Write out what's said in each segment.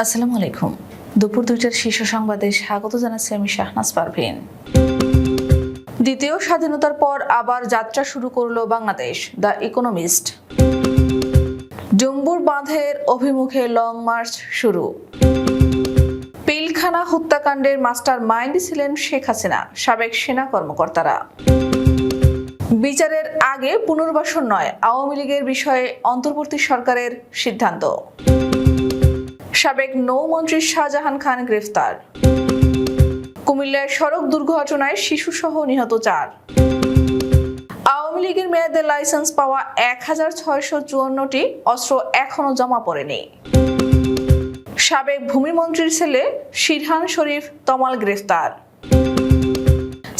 আসসালামু আলাইকুম। দুপুর দুইটার শীর্ষ সংবাদে স্বাগত জানাচ্ছি আমি শাহনাজ পারভিন। দ্বিতীয় স্বাধীনতার পর আবার যাত্রা শুরু করল বাংলাদেশ, দ্য ইকোনমিস্ট ডুম্বুর বাঁধের অভিমুখে লং মার্চ শুরু। পিলখানা হত্যাকাণ্ডের মাস্টার মাইন্ড ছিলেন শেখ হাসিনা, সাবেক সেনা কর্মকর্তারা। বিচারের আগে পুনর্বাসন নয়, আওয়ামী লীগের বিষয়ে অন্তর্বর্তী সরকারের সিদ্ধান্ত। সাবেক নৌমন্ত্রী শাহজাহান খান গ্রেফতার। কুমিল্লার সড়ক দুর্ঘটনায় শিশুসহ নিহত চার। আওয়ামী লীগের মেয়াদে লাইসেন্স পাওয়া এক হাজার ছয়শো চুয়ান্নটি অস্ত্র এখনও জমা পড়েনি। সাবেক ভূমিমন্ত্রীর ছেলে শিরহান শরীফ তমাল গ্রেফতার।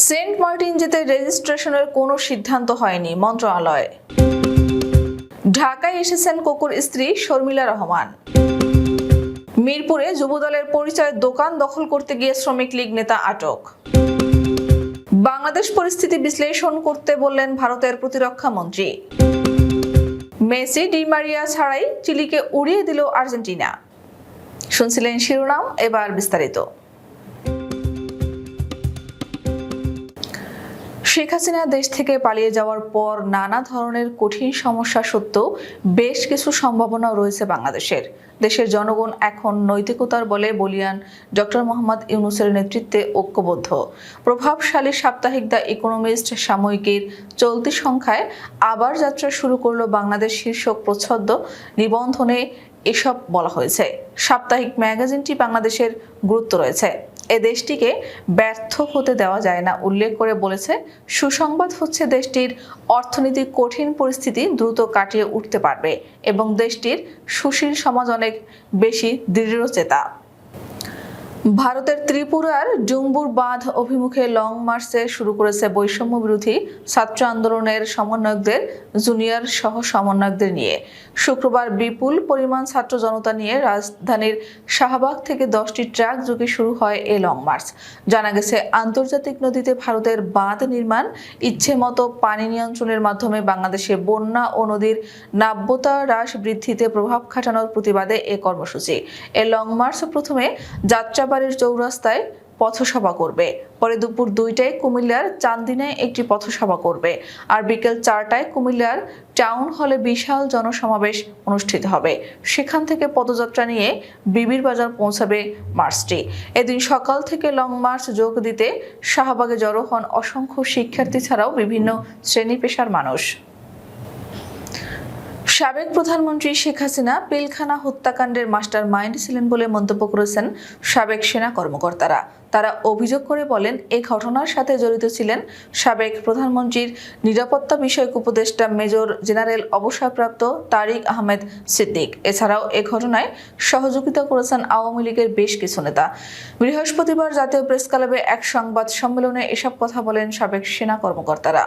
সেন্ট মার্টিন যেতে রেজিস্ট্রেশনের কোনো সিদ্ধান্ত হয়নি মন্ত্রণালয়। ঢাকায় এসেছেন কোকুর স্ত্রী শর্মিলা রহমান। মিরপুরে যুবদলের পরিচয় দোকান দখল করতে গিয়ে শ্রমিক লীগ নেতা আটক। বাংলাদেশ পরিস্থিতি বিশ্লেষণ করতে বললেন ভারতের প্রতিরক্ষা মন্ত্রী। মেসি ডিমারিয়া ছাড়াই চিলিকে উড়িয়ে দিল আর্জেন্টিনা। শুনছিলেন শিরোনাম, এবার বিস্তারিত। শেখ হাসিনা দেশ থেকে পালিয়ে যাওয়ার পর নানা ধরনের কঠিন সমস্যা সত্ত্বেও বেশ কিছু সম্ভাবনা রয়েছে বাংলাদেশের। দেশের জনগণ এখন নৈতিকতার বলে বলিয়ান ডক্টর মোহাম্মদ ইউনুসের নেতৃত্বে ঐক্যবদ্ধ। প্রভাবশালী সাপ্তাহিক দ্য ইকোনমিস্ট সাময়িকীর চলতি সংখ্যায় আবার যাত্রা শুরু করল বাংলাদেশ শীর্ষক প্রচ্ছদ নিবন্ধনে এসব বলা হয়েছে। সাপ্তাহিক ম্যাগাজিনটি বাংলাদেশের গুরুত্ব রয়েছে। এ দেশটিকে ব্যর্থ হতে দেওয়া যায় না, উল্লেখ করে বলেছে। সুসংবাদ হচ্ছে দেশটির অর্থনীতি কঠিন পরিস্থিতি দ্রুত কাটিয়ে উঠতে পারবে এবং দেশটির সুশীল সমাজ অনেক বেশি দৃঢ়চেতা। ভারতের ত্রিপুরার ডুম্বুর বাঁধ অভিমুখে লং মার্চে শুরু করেছে বৈষম্য বিরোধী ছাত্র আন্দোলনের সমন্বয়কদের, জুনিয়র সহ সমন্বয়কদের নিয়ে। শুক্রবার বিপুল পরিমাণ ছাত্র জনতা নিয়ে রাজধানীর শাহবাগ থেকে দশটি ট্রাক যুগে শুরু হয় এ লং মার্চ। জানা গেছে, আন্তর্জাতিক নদীতে ভারতের বাঁধ নির্মাণ ইচ্ছে মতো পানি নিয়ন্ত্রণের মাধ্যমে বাংলাদেশে বন্যা ও নদীর নাব্যতা হ্রাস বৃদ্ধিতে প্রভাব খাটানোর প্রতিবাদে এ কর্মসূচি। এ লং মার্চ প্রথমে যাত্রাবাড়ির চৌরাস্তায় পথসভা করবে। পরে দুপুর দুইটায় কুমিল্লার চান্দিনায় একটি পথসভা করবে। আর বিকেল চারটায় কুমিল্লার টাউন হলে বিশাল জনসমাবেশ অনুষ্ঠিত হবে। সেখান থেকে পদযাত্রা নিয়ে বিবির বাজার পৌঁছাবে মার্চটি। এদিন সকাল থেকে লং মার্চ যোগ দিতে শাহবাগে জড়ো হন অসংখ্য শিক্ষার্থী ছাড়াও বিভিন্ন শ্রেণি পেশার মানুষ। সাবেক প্রধানমন্ত্রী শেখ হাসিনা পিলখানা হত্যাকাণ্ডের মাস্টার মাইন্ড ছিলেন বলে মন্তব্য করেছেন সাবেক সেনা কর্মকর্তারা। তারা অভিযোগ করে বলেন এই ঘটনার সাথে জড়িত ছিলেন সাবেক প্রধানমন্ত্রীর নিরাপত্তা বিষয়ক উপদেষ্টা মেজর জেনারেল অবসরপ্রাপ্ত তারিক আহমেদ সিদ্দিক। এছাড়াও এ ঘটনায় সহযোগিতা করেছেন আওয়ামী লীগের বেশ কিছু নেতা। বৃহস্পতিবার জাতীয় প্রেস ক্লাবে এক সংবাদ সম্মেলনে এসব কথা বলেন সাবেক সেনা কর্মকর্তারা।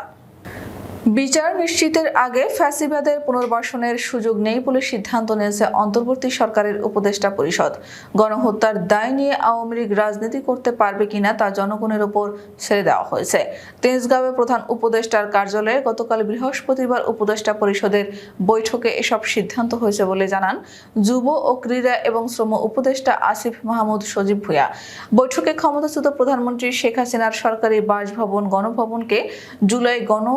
বিচার নিশ্চিতের আগে ফ্যাসিবাদের পুনর্বাসনের সুযোগ নেই বলে সিদ্ধান্ত নিয়েছে অন্তর্বর্তী সরকারের উপদেষ্টা পরিষদ। গণহত্যার দায় নিয়ে আওয়ামী লীগ রাজনীতি করতে পারবে কিনা তা জনগণের ওপর ছেড়ে দেওয়া হয়েছে। তেজগাঁওয়ে প্রধান উপদেষ্টার কার্যালয়ে গতকাল বৃহস্পতিবার উপদেষ্টা পরিষদের বৈঠকে এসব সিদ্ধান্ত হয়েছে বলে জানান যুব ও ক্রীড়া এবং শ্রম উপদেষ্টা আসিফ মাহমুদ সজীব ভুয়া বৈঠকে ক্ষমতাচ্যুত প্রধানমন্ত্রী শেখ হাসিনার সরকারি বাসভবন, গণভবনকে জুলাই গণ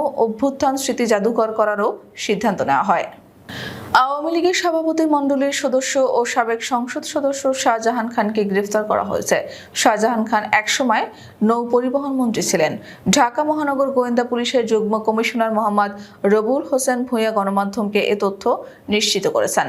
অভ্যুত্থান স্মৃতি জাদুঘর করারও সিদ্ধান্ত নেওয়া হয়। আওয়ামী লীগের সভাপতি মণ্ডলীর সদস্য ও সাবেক সংসদ সদস্য শাহজাহান খানকে গ্রেফতার করা হয়েছে। শাহজাহান খান একসময় নৌ পরিবহন মন্ত্রী ছিলেন। ঢাকা মহানগর গোয়েন্দা পুলিশের যুগ্ম কমিশনার মোহাম্মদ রবুল হোসেন ভূঁইয়া গণমাধ্যমকে এ তথ্য নিশ্চিত করেছেন।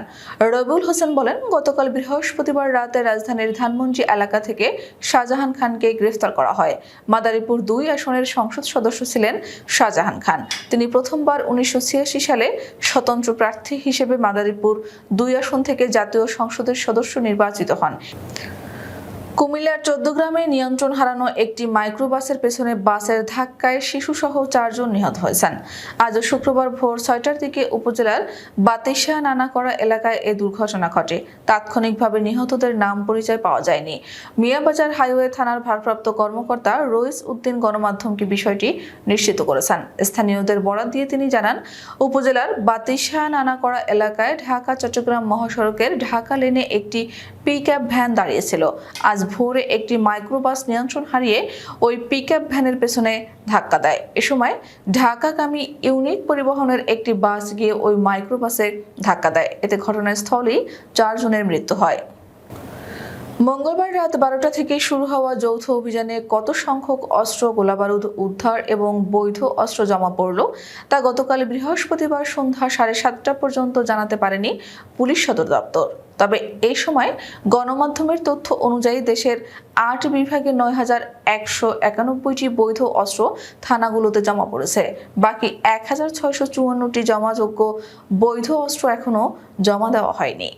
রবুল হোসেন বলেন, গতকাল বৃহস্পতিবার রাতে রাজধানীর ধানমন্ডি এলাকা থেকে শাহজাহান খানকে গ্রেফতার করা হয়। মাদারীপুর দুই আসনের সংসদ সদস্য ছিলেন শাহজাহান খান। তিনি প্রথমবার উনিশশো ছিয়াশি সালে স্বতন্ত্র প্রার্থী হিসেবে মাদারীপুর দুই আসন থেকে জাতীয় সংসদের সদস্য নির্বাচিত হন। কুমিল্লার চোদ্দগ্রামে নিয়ন্ত্রণ হারানো একটি মাইক্রোবাসের পেছনে বাসের ধাক্কায় শিশুসহ চারজন নিহত হয়েছেন। আজ শুক্রবার ভোর ছয়টার দিকে উপজেলার বাতিশা নানাকড়া এলাকায় এ দুর্ঘটনা ঘটে। তাৎক্ষণিকভাবে নিহতদের নাম পরিচয় পাওয়া যায়নি। মিয়াবাজার হাইওয়ে থানার ভারপ্রাপ্ত কর্মকর্তা রইস উদ্দিন গণমাধ্যমকে বিষয়টি নিশ্চিত করেছেন। স্থানীয়দের বরাত দিয়ে তিনি জানান, উপজেলার বাতিশা নানাকড়া এলাকায় ঢাকা চট্টগ্রাম মহাসড়কের ঢাকা লেনে একটি পিক ভ্যান দাঁড়িয়েছিল। আজ ভোরে একটি মাইক্রোবাস নিয়ন্ত্রণ হারিয়ে ওই পিক ভ্যানের পেছনে ধাক্কা দেয়। এ সময় ঢাকাগামী ইউনিক পরিবহনের একটি বাস গিয়ে ওই মাইক্রোবাসে ধাক্কা দেয়। এতে ঘটনাস্থলেই চারজনের মৃত্যু হয়। মঙ্গলবার রাত বারোটা থেকে শুরু হওয়া যৌথ অভিযানে কত সংখ্যক অস্ত্র, গোলাবারুদ, উদ্ধার এবং বৈধ অস্ত্র জমা পড়ল, তা গতকাল বৃহস্পতিবার সন্ধ্যা সাড়ে সাতটা পর্যন্ত জানাতে পারেনি পুলিশ সদর দপ্তর। তবে এই সময় গণমাধ্যমের তথ্য অনুযায়ী দেশের আট বিভাগে নয় হাজার একশো একানব্বইটি বৈধ অস্ত্র থানাগুলোতে জমা পড়েছে। বাকি এক হাজার ছয়শো চুয়ান্নটি জমাযোগ্য বৈধ অস্ত্র এখনও জমা দেওয়া হয়নি।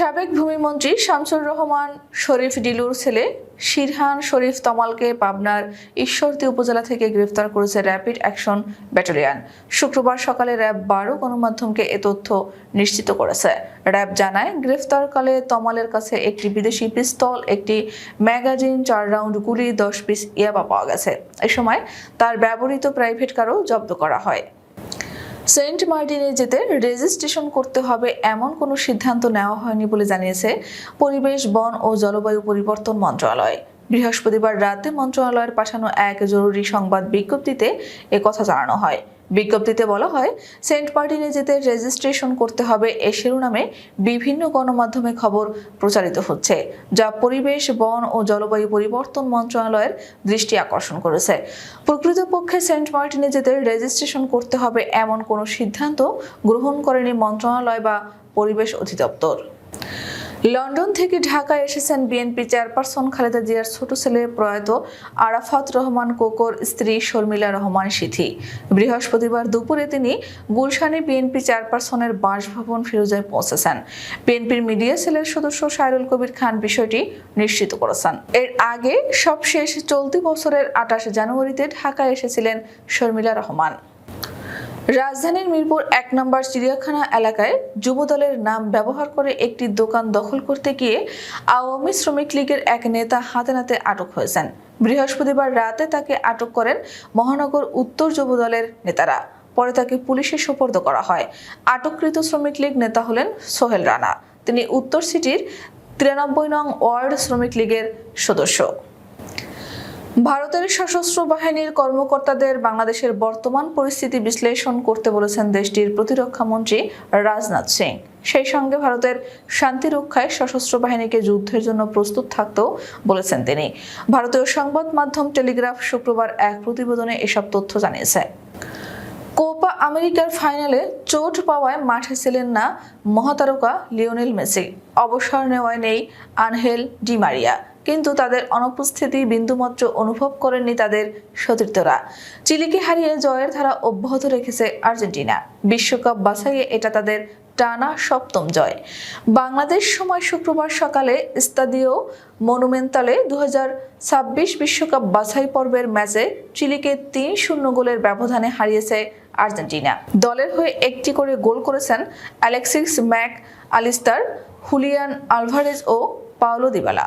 সাবেক ভূমিমন্ত্রী শামসুর রহমান, শরীফ ডিলুর ছেলে শিরহান শরীফ তমালকে পাবনার ঈশ্বরদী উপজেলা থেকে গ্রেফতার করেছে র্যাপিড অ্যাকশন ব্যাটালিয়ন। শুক্রবার সকালে র্যাব বারো গণমাধ্যমকে এ তথ্য নিশ্চিত করেছে। র্যাব জানায়, গ্রেফতারকালে তমালের কাছে একটি বিদেশি পিস্তল, একটি ম্যাগাজিন, চার রাউন্ড গুলি, দশ পিস ইয়াবা পাওয়া গেছে। এ সময় তার ব্যবহৃত প্রাইভেট কারও জব্দ করা হয়। সেন্ট মার্টিনে যেতে রেজিস্ট্রেশন করতে হবে এমন কোনো সিদ্ধান্ত নেওয়া হয়নি বলে জানিয়েছে পরিবেশ, বন ও জলবায়ু পরিবর্তন মন্ত্রণালয়। বৃহস্পতিবার রাতে মন্ত্রণালয়ের পাঠানো এক জরুরি সংবাদ বিজ্ঞপ্তিতে কথা জানানো হয়। বিজ্ঞপ্তিতে বলা হয়, সেন্ট মার্টিনে যেতে রেজিস্ট্রেশন করতে হবে এ শিরোনামে বিভিন্ন গণমাধ্যমে খবর প্রচারিত হচ্ছে, যা পরিবেশ, বন ও জলবায়ু পরিবর্তন মন্ত্রণালয়ের দৃষ্টি আকর্ষণ করেছে। প্রকৃতপক্ষে সেন্ট মার্টিনে যেতে রেজিস্ট্রেশন করতে হবে এমন কোনো সিদ্ধান্ত গ্রহণ করেনি মন্ত্রণালয় বা পরিবেশ অধিদপ্তর। লন্ডন থেকে ঢাকায় এসেছেন বিএনপি চেয়ারপারসন খালেদা জিয়ার ছোট ছেলে প্রয়াত আরাফাত রহমান কোকর স্ত্রী শর্মিলা রহমান সিথি। বৃহস্পতিবার দুপুরে তিনি গুলশানে বিএনপি চেয়ারপারসনের বাসভবন ফিরোজায় পৌঁছেছেন। বিএনপির মিডিয়া সেলের সদস্য সাইরুল কবির খান বিষয়টি নিশ্চিত করেছেন। এর আগে সবশেষ চলতি বছরের আঠাশে জানুয়ারিতে ঢাকায় এসেছিলেন শর্মিলা রহমান। রাজধানীর মিরপুর এক নম্বর চিড়িয়াখানা এলাকায় যুবদলের নাম ব্যবহার করে একটি দোকান দখল করতে গিয়ে আওয়ামী শ্রমিক লীগের এক নেতা হাতে নাতে আটক হয়েছেন। বৃহস্পতিবার রাতে তাকে আটক করেন মহানগর উত্তর যুবদলের নেতারা। পরে তাকে পুলিশে সোপর্দ করা হয়। আটককৃত শ্রমিক লীগ নেতা হলেন সোহেল রানা। তিনি উত্তর সিটির তিরানব্বই নং ওয়ার্ড শ্রমিক লীগের সদস্য। ভারতের সশস্ত্র বাহিনীর কর্মকর্তাদের বাংলাদেশের বর্তমান পরিস্থিতি বিশ্লেষণ করতে বলেছেন দেশটির প্রতিরক্ষা মন্ত্রী রাজনাথ সিং। সেই সঙ্গে ভারতের শান্তি রক্ষায় সশস্ত্র বাহিনীকে যুদ্ধের জন্য প্রস্তুত থাকতেও বলেছেন তিনি। ভারতীয় সংবাদ মাধ্যম টেলিগ্রাফ শুক্রবার এক প্রতিবেদনে এসব তথ্য জানিয়েছে। কোপা আমেরিকার ফাইনালে চোট পাওয়ায় মাঠে ছিলেন না মহাতারকা লিওনেল মেসি। অবসর নেওয়ায় নেই আনহেল ডি মারিয়া কিন্তু তাদের অনুপস্থিতি বিন্দুমাত্র অনুভব করেননি তাদের সতীর্থরা। চিলিকে হারিয়ে জয়ের ধারা অব্যাহত রেখেছে আর্জেন্টিনা। বিশ্বকাপ বাছাইয়ে এটা তাদের টানা সপ্তম জয়। বাংলাদেশ সময় শুক্রবার সকালে স্তাদিও মনুমেন্টালে দু ছাব্বিশ বিশ্বকাপ বাছাই পর্বের ম্যাচে চিলিকে তিন শূন্য গোলের ব্যবধানে হারিয়েছে আর্জেন্টিনা। দলের হয়ে একটি করে গোল করেছেন Alexis Mac Allister, Julian Alvarez ও পাওলো দিবালা।